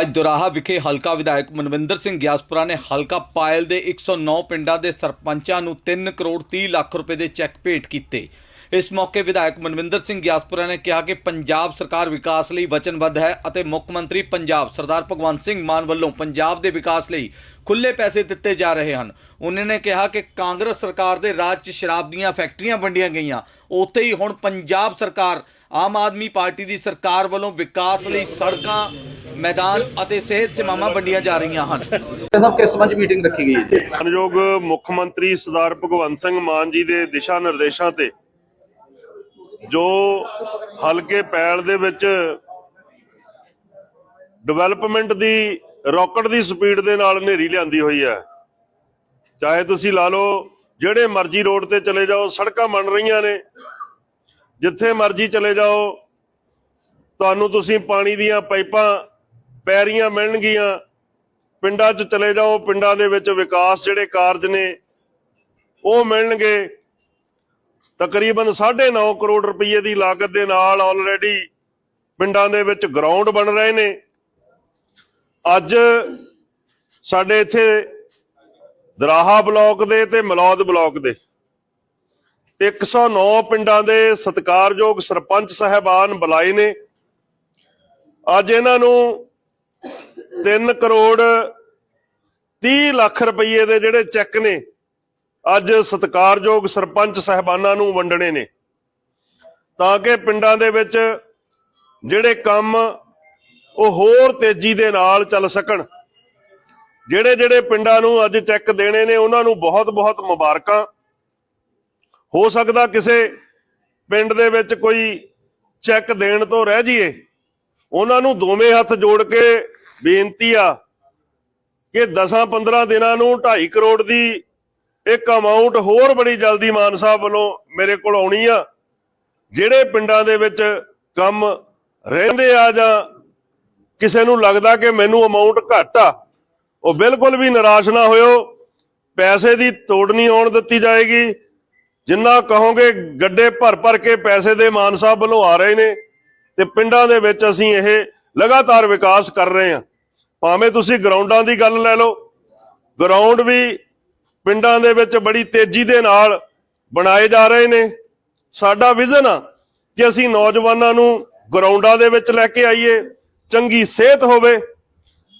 ਅੱਜ ਦੁਰਾਹਾ ਵਿਖੇ ਹਲਕਾ ਵਿਧਾਇਕ ਮਨਵਿੰਦਰ ਸਿੰਘ ਗਿਆਸਪੁਰਾ ਨੇ ਹਲਕਾ ਪਾਇਲ ਦੇ 109 ਪਿੰਡਾਂ ਦੇ ਸਰਪੰਚਾਂ ਨੂੰ 3 ਕਰੋੜ 30 ਲੱਖ ਰੁਪਏ ਦੇ ਚੈੱਕ ਭੇਟ ਕੀਤੇ। ਇਸ ਮੌਕੇ ਵਿਧਾਇਕ ਮਨਵਿੰਦਰ ਸਿੰਘ ਗਿਆਸਪੁਰਾ ਨੇ ਕਿਹਾ ਕਿ ਪੰਜਾਬ ਸਰਕਾਰ ਵਿਕਾਸ ਲਈ ਵਚਨਬੱਧ ਹੈ ਅਤੇ ਮੁੱਖ ਮੰਤਰੀ ਪੰਜਾਬ ਸਰਦਾਰ ਭਗਵੰਤ ਸਿੰਘ ਮਾਨ ਵੱਲੋਂ ਪੰਜਾਬ ਦੇ ਵਿਕਾਸ ਲਈ ਖੁੱਲੇ ਪੈਸੇ ਦਿੱਤੇ ਜਾ ਰਹੇ ਹਨ। ਉਹਨਾਂ ਨੇ ਕਿਹਾ ਕਿ ਕਾਂਗਰਸ ਸਰਕਾਰ ਦੇ ਰਾਜ 'ਚ ਸ਼ਰਾਬ ਦੀਆਂ ਫੈਕਟਰੀਆਂ ਵੰਡੀਆਂ ਗਈਆਂ। ਉੱਥੇ ਹੀ ਹੁਣ ਪੰਜਾਬ ਸਰਕਾਰ, ਆਮ ਆਦਮੀ ਪਾਰਟੀ ਦੀ ਸਰਕਾਰ ਵੱਲੋਂ ਵਿਕਾਸ ਲਈ ਸੜਕਾਂ ਮੈਦਾਨ ਅਤੇ ਸਿਹਤ ਸੇਵਾਵਾਂ ਵੰਡੀਆਂ ਜਾ ਰਹੀਆਂ ਹਨ। ਸਾਹਿਬ ਕਿਸ ਸੰਬੰਧ ਮੀਟਿੰਗ ਰੱਖੀ ਗਈ ਹੈ ਮਾਨਯੋਗ ਮੁੱਖ ਮੰਤਰੀ ਸਰਦਾਰ ਭਗਵੰਤ ਸਿੰਘ ਮਾਨ ਜੀ ਦੇ ਦਿਸ਼ਾ ਨਿਰਦੇਸ਼ਾਂ ਤੇ ਜੋ ਹਲਕੇ ਪੈਲ ਦੇ ਵਿੱਚ ਡਿਵੈਲਪਮੈਂਟ ਦੀ ਰਾਕਟ ਦੀ ਸਪੀਡ ਦੇ ਨਾਲ ਹਨੇਰੀ ਲਿਆਂਦੀ ਹੋਈ ਹੈ। ਚਾਹੇ ਤੁਸੀਂ ਲਾ ਲਓ ਜਿਹੜੇ ਮਰਜ਼ੀ ਰੋਡ ਤੇ ਚਲੇ ਜਾਓ ਸੜਕਾਂ ਬਣ ਰਹੀਆਂ ਨੇ। ਜਿੱਥੇ ਮਰਜ਼ੀ ਚਲੇ ਜਾਓ ਤੁਹਾਨੂੰ ਤੁਸੀਂ ਪਾਣੀ ਦੀਆਂ ਪਾਈਪਾਂ ਪੈਰੀਆਂ ਮਿਲਣਗੀਆਂ। ਪਿੰਡਾਂ 'ਚ ਚਲੇ ਜਾਓ, ਪਿੰਡਾਂ ਦੇ ਵਿੱਚ ਵਿਕਾਸ ਜਿਹੜੇ ਕਾਰਜ ਨੇ, ਉਹ ਮਿਲਣਗੇ। ਤਕਰੀਬਨ 9.5 ਕਰੋੜ ਰੁਪਏ ਦੀ ਲਾਗਤ ਦੇ ਨਾਲ ਆਲਰੇਡੀ ਪਿੰਡਾਂ ਦੇ ਵਿੱਚ ਗਰਾਊਂਡ ਬਣ ਰਹੇ ਨੇ। ਅੱਜ ਸਾਡੇ ਇੱਥੇ ਦਰਾਹਾ ਬਲਾਕ ਦੇ ਤੇ ਮਲੌਦ ਬਲਾਕ ਦੇ 109 ਪਿੰਡਾਂ ਦੇ ਸਤਿਕਾਰਯੋਗ ਸਰਪੰਚ ਸਹਿਬਾਨ ਬੁਲਾਏ ਨੇ। ਅੱਜ ਇਹਨਾਂ ਨੂੰ 3 ਕਰੋੜ 30 ਲੱਖ ਰੁਪਏ ਦੇ ਜਿਹੜੇ ਚੈੱਕ ਨੇ, ਅੱਜ ਸਤਿਕਾਰਯੋਗ ਸਰਪੰਚ ਸਹਿਬਾਨਾਂ ਨੂੰ ਵੰਡਣੇ ਨੇ। ਤਾਂ ਕਿ ਪਿੰਡਾਂ ਦੇ ਵਿੱਚ ਜਿਹੜੇ ਕੰਮ ਉਹ ਹੋਰ ਤੇਜ਼ੀ ਦੇ ਨਾਲ ਚੱਲ ਸਕਣ। ਜਿਹੜੇ ਜਿਹੜੇ ਪਿੰਡਾਂ ਨੂੰ ਅੱਜ ਚੈੱਕ ਦੇਣੇ ਨੇ, ਉਹਨਾਂ ਨੂੰ ਬਹੁਤ-ਬਹੁਤ ਮੁਬਾਰਕਾਂ। ਹੋ ਸਕਦਾ ਕਿਸੇ ਪਿੰਡ ਦੇ ਵਿੱਚ ਕੋਈ ਚੈੱਕ ਦੇਣ ਤੋਂ ਰਹਿ ਜਾਈਏ। ਉਹਨਾਂ ਨੂੰ ਦੋਵੇਂ ਹੱਥ ਜੋੜ ਕੇ ਬੇਨਤੀ ਆ ਕਿ 10-15 ਦਿਨਾਂ ਨੂੰ 2.5 ਕਰੋੜ ਦੀ ਇੱਕ ਅਮਾਉਂਟ ਹੋਰ ਬੜੀ ਜਲਦੀ ਮਾਨ ਸਾਹਿਬ ਵੱਲੋਂ ਮੇਰੇ ਕੋਲ ਆਉਣੀ ਆ, ਜਿਹੜੇ ਪਿੰਡਾਂ ਦੇ ਵਿੱਚ ਕੰਮ ਰਹਿੰਦੇ ਆ ਜਾਂ ਕਿਸੇ ਨੂੰ ਲੱਗਦਾ ਕਿ ਮੈਨੂੰ ਅਮਾਉਂਟ ਘੱਟ ਆ, ਉਹ ਬਿਲਕੁਲ ਵੀ ਨਿਰਾਸ਼ ਨਾ ਹੋਇਓ। ਪੈਸੇ ਦੀ ਤੋੜ ਨਹੀਂ ਆਉਣ ਦਿੱਤੀ ਜਾਏਗੀ। ਜਿੰਨਾ ਕਹੋਗੇ, ਗੱਡੇ ਭਰ ਭਰ ਕੇ ਪੈਸੇ ਦੇ ਮਾਨ ਸਾਹਿਬ ਵੱਲੋਂ ਆ ਰਹੇ ਨੇ। ਤੇ ਪਿੰਡਾਂ ਦੇ ਵਿੱਚ ਅਸੀਂ ਇਹ ਲਗਾਤਾਰ ਵਿਕਾਸ ਕਰ ਰਹੇ ਹਾਂ। ਭਾਵੇਂ ਤੁਸੀਂ ਗਰਾਊਂਡਾਂ ਦੀ ਗੱਲ ਲੈ ਲਓ, ਗਰਾਊਂਡ ਵੀ ਪਿੰਡਾਂ ਦੇ ਵਿੱਚ ਬੜੀ ਤੇਜ਼ੀ ਦੇ ਨਾਲ ਬਣਾਏ ਜਾ ਰਹੇ ਨੇ। ਸਾਡਾ ਵਿਜ਼ਨ ਆ ਕਿ ਅਸੀਂ ਨੌਜਵਾਨਾਂ ਨੂੰ ਗਰਾਊਂਡਾਂ ਦੇ ਵਿੱਚ ਲੈ ਕੇ ਆਈਏ, ਚੰਗੀ ਸਿਹਤ ਹੋਵੇ।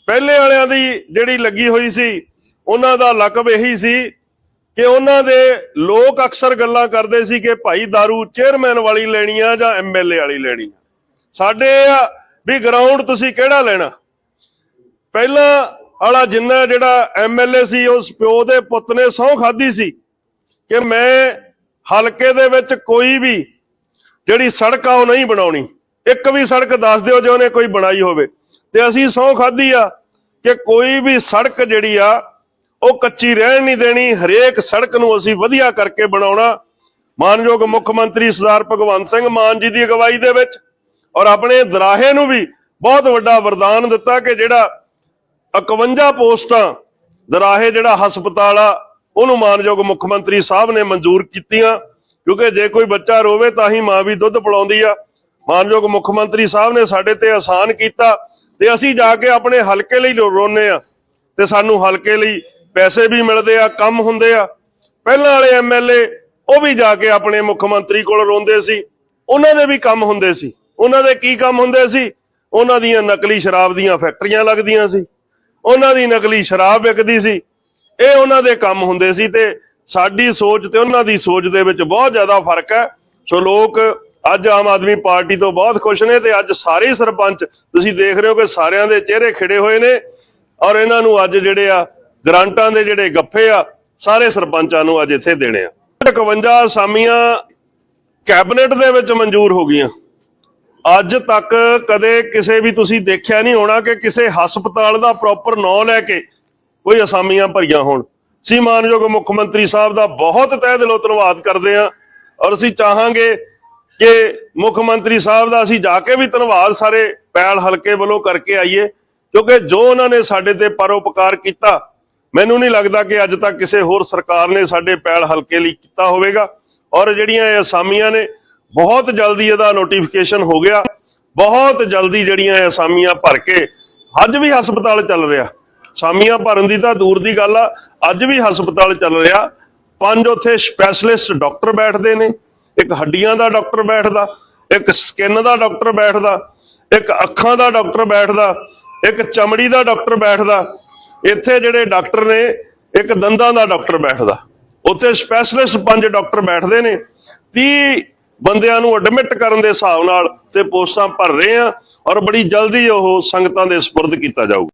ਪਹਿਲੇ ਵਾਲਿਆਂ ਦੀ ਜਿਹੜੀ ਲੱਗੀ ਹੋਈ ਸੀ, ਉਹਨਾਂ ਦਾ ਲਕਬ ਇਹੀ ਸੀ ਕਿ ਉਹਨਾਂ ਦੇ ਲੋਕ ਅਕਸਰ ਗੱਲਾਂ ਕਰਦੇ ਸੀ ਕਿ ਭਾਈ दारू ਚੇਅਰਮੈਨ ਵਾਲੀ ਲੈਣੀ ਆ ਜਾਂ ਐਮਐਲਏ ਵਾਲੀ ਲੈਣੀ ਆ। ਸਾਡੇ ਆ ਵੀ ਗਰਾਊਂਡ ਤੁਸੀਂ ਕਿਹੜਾ ਲੈਣਾ? ਪਹਿਲਾਂ ਵਾਲਾ ਜਿੰਨਾ ਜਿਹੜਾ ਐਮਐਲਏ ਸੀ, ਉਸ ਪਿਓ ਦੇ ਪੁੱਤ ਨੇ ਸਹੁੰ ਖਾਦੀ ਸੀ ਕਿ ਮੈਂ ਹਲਕੇ ਦੇ ਵਿੱਚ ਕੋਈ ਵੀ ਜਿਹੜੀ ਸੜਕ ਆ, ਉਹ ਨਹੀਂ ਬਣਾਉਣੀ। ਇੱਕ ਵੀ ਸੜਕ ਦੱਸ ਦਿਓ ਜੇ ਉਹਨੇ ਕੋਈ ਬਣਾਈ ਹੋਵੇ। ਤੇ ਅਸੀਂ ਸਹੁੰ ਖਾਦੀ ਆ ਕਿ ਕੋਈ ਵੀ ਸੜਕ ਜਿਹੜੀ ਆ, ਉਹ ਕੱਚੀ ਰਹਿਣ ਨਹੀਂ ਦੇਣੀ। ਹਰੇਕ ਸੜਕ ਨੂੰ ਅਸੀਂ ਵਧੀਆ ਕਰਕੇ ਬਣਾਉਣਾ। ਮਾਨਯੋਗ ਮੁੱਖ ਮੰਤਰੀ ਸਰਦਾਰ ਭਗਵੰਤ ਸਿੰਘ ਮਾਨ ਜੀ ਦੀ ਅਗਵਾਈ ਦੇ ਵਿੱਚ ਔਰ ਆਪਣੇ ਦਰਾਹੇ ਨੂੰ ਵੀ ਬਹੁਤ ਵੱਡਾ ਵਰਦਾਨ ਦਿੱਤਾ ਕਿ ਜਿਹੜਾ 51 ਪੋਸਟਾਂ ਦਰਾਹੇ ਜਿਹੜਾ ਹਸਪਤਾਲ ਆ, ਉਹਨੂੰ ਮਾਨਯੋਗ ਮੁੱਖ ਮੰਤਰੀ ਸਾਹਿਬ ਨੇ ਮਨਜ਼ੂਰ ਕੀਤੀਆਂ। ਕਿਉਂਕਿ ਜੇ ਕੋਈ ਬੱਚਾ ਰੋਵੇ ਤਾਂ ਹੀ ਮਾਂ ਵੀ ਦੁੱਧ ਪਿਲਾਉਂਦੀ ਆ। ਮਾਨਯੋਗ ਮੁੱਖ ਮੰਤਰੀ ਸਾਹਿਬ ਨੇ ਸਾਡੇ ਤੇ ਆਸਾਨ ਕੀਤਾ ਤੇ ਅਸੀਂ ਜਾ ਕੇ ਆਪਣੇ ਹਲਕੇ ਲਈ ਰੋਨੇ ਆ। ਤੇ ਸਾਨੂੰ ਹਲਕੇ ਲਈ ਪੈਸੇ ਵੀ ਮਿਲਦੇ ਆ, ਕੰਮ ਹੁੰਦੇ ਆ। ਪਹਿਲਾਂ ਵਾਲੇ ਐਮਐਲਏ ਉਹ ਵੀ ਜਾ ਕੇ ਆਪਣੇ ਮੁੱਖ ਮੰਤਰੀ ਕੋਲ ਰੋਂਦੇ ਸੀ। ਉਹਨਾਂ ਦੇ ਵੀ ਕੰਮ ਹੁੰਦੇ ਸੀ। ਉਹਨਾਂ ਦੇ ਕੀ ਕੰਮ ਹੁੰਦੇ ਸੀ? ਉਹਨਾਂ ਦੀਆਂ ਨਕਲੀ ਸ਼ਰਾਬ ਦੀਆਂ ਫੈਕਟਰੀਆਂ ਲੱਗਦੀਆਂ ਸੀ। ਉਹਨਾਂ ਦੀ ਨਕਲੀ ਸ਼ਰਾਬ ਵਿਕਦੀ ਸੀ। ਇਹ ਉਹਨਾਂ ਦੇ ਕੰਮ ਹੁੰਦੇ ਸੀ ਤੇ ਸਾਡੀ ਸੋਚ ਤੇ ਉਹਨਾਂ ਦੀ ਸੋਚ ਦੇ ਵਿੱਚ ਬਹੁਤ ਜ਼ਿਆਦਾ ਫ਼ਰਕ ਹੈ। ਸੋ ਲੋਕ ਅੱਜ ਆਮ ਆਦਮੀ ਪਾਰਟੀ ਤੋਂ ਬਹੁਤ ਖੁਸ਼ ਨੇ ਤੇ ਅੱਜ ਸਾਰੇ ਸਰਪੰਚ, ਤੁਸੀਂ ਦੇਖ ਰਹੇ ਹੋ ਕਿ ਸਾਰਿਆਂ ਦੇ ਚਿਹਰੇ ਖਿੜੇ ਹੋਏ ਨੇ ਔਰ ਇਹਨਾਂ ਨੂੰ ਅੱਜ ਜਿਹੜੇ ਆ, ਗ੍ਰਾਂਟਾਂ ਦੇ ਜਿਹੜੇ ਗੱਫੇ ਆ, ਸਾਰੇ ਸਰਪੰਚਾਂ ਨੂੰ ਅੱਜ ਇੱਥੇ ਦੇਣੇ ਆ। 51 ਅਸਾਮੀਆਂ ਕੈਬਨਿਟ ਦੇ ਵਿੱਚ ਮਨਜ਼ੂਰ ਹੋ ਗਈਆਂ। ਅੱਜ ਤੱਕ ਕਦੇ ਕਿਸੇ ਵੀ ਤੁਸੀਂ ਦੇਖਿਆ ਨਹੀਂ ਹੋਣਾ ਕਿ ਕਿਸੇ ਹਸਪਤਾਲ ਦਾ ਪ੍ਰੋਪਰ ਨਾਂ ਲੈ ਕੇ ਕੋਈ ਅਸਾਮੀਆਂ ਭਰੀਆਂ ਹੋਣ। ਸੀ ਮਾਨਯੋਗ ਮੁੱਖ ਮੰਤਰੀ ਸਾਹਿਬ ਦਾ ਬਹੁਤ ਤਹਿ ਦਿਲੋਂ ਧੰਨਵਾਦ ਕਰਦੇ ਹਾਂ ਔਰ ਅਸੀਂ ਚਾਹਾਂਗੇ ਕਿ ਮੁੱਖ ਮੰਤਰੀ ਸਾਹਿਬ ਦਾ ਅਸੀਂ ਜਾ ਕੇ ਵੀ ਧੰਨਵਾਦ ਸਾਰੇ ਪੈਲ ਹਲਕੇ ਵੱਲੋਂ ਕਰਕੇ ਆਈਏ, ਕਿਉਂਕਿ ਜੋ ਉਹਨਾਂ ਨੇ ਸਾਡੇ ਤੇ ਪਰਉਪਕਾਰ ਕੀਤਾ, ਮੈਨੂੰ ਨਹੀਂ ਲੱਗਦਾ ਕਿ ਅੱਜ ਤੱਕ ਕਿਸੇ ਹੋਰ ਸਰਕਾਰ ਨੇ ਸਾਡੇ ਪੈਲ ਹਲਕੇ ਲਈ ਕੀਤਾ ਹੋਵੇਗਾ। ਔਰ ਜਿਹੜੀਆਂ ਇਹ ਅਸਾਮੀਆਂ ਨੇ ਬਹੁਤ ਜਲਦੀ ਇਹਦਾ ਨੋਟੀਫਿਕੇਸ਼ਨ ਹੋ ਗਿਆ। ਬਹੁਤ ਜਲਦੀ ਜਿਹੜੀਆਂ ਅਸਾਮੀਆਂ ਭਰ ਕੇ ਅੱਜ ਵੀ ਹਸਪਤਾਲ ਚੱਲ ਰਿਹਾ। ਸਾਮੀਆਂ ਭਰਨ ਦੀ ਤਾਂ ਦੂਰ ਦੀ ਗੱਲ ਆ, ਅੱਜ ਵੀ ਹਸਪਤਾਲ ਚੱਲ ਰਿਹਾ। ਪੰਜ ਉੱਥੇ ਸਪੈਸ਼ਲਿਸਟ ਡਾਕਟਰ ਬੈਠਦੇ ਨੇ। ਇੱਕ ਹੱਡੀਆਂ ਦਾ ਡਾਕਟਰ ਬੈਠਦਾ, ਇੱਕ ਸਕਿਨ ਦਾ ਡਾਕਟਰ ਬੈਠਦਾ, ਇੱਕ ਅੱਖਾਂ ਦਾ ਡਾਕਟਰ ਬੈਠਦਾ, ਇੱਕ ਚਮੜੀ ਦਾ ਡਾਕਟਰ ਬੈਠਦਾ। ਇੱਥੇ ਜਿਹੜੇ ਡਾਕਟਰ ਨੇ, ਇੱਕ ਦੰਦਾਂ ਦਾ ਡਾਕਟਰ ਬੈਠਦਾ। ਉੱਥੇ ਸਪੈਸ਼ਲਿਸਟ ਪੰਜ ਡਾਕਟਰ ਬੈਠਦੇ ਨੇ। 30 ਬੰਦਿਆਂ ਨੂੰ ਐਡਮਿਟ ਕਰਨ ਦੇ ਹਿਸਾਬ ਨਾਲ ਤੇ ਪੋਸਟਾਂ ਭਰ ਰਹੇ ਆ ਔਰ ਬੜੀ ਜਲਦੀ ਉਹ ਸੰਗਤਾਂ ਦੇ ਸਪੁਰਦ ਕੀਤਾ ਜਾਊਗਾ।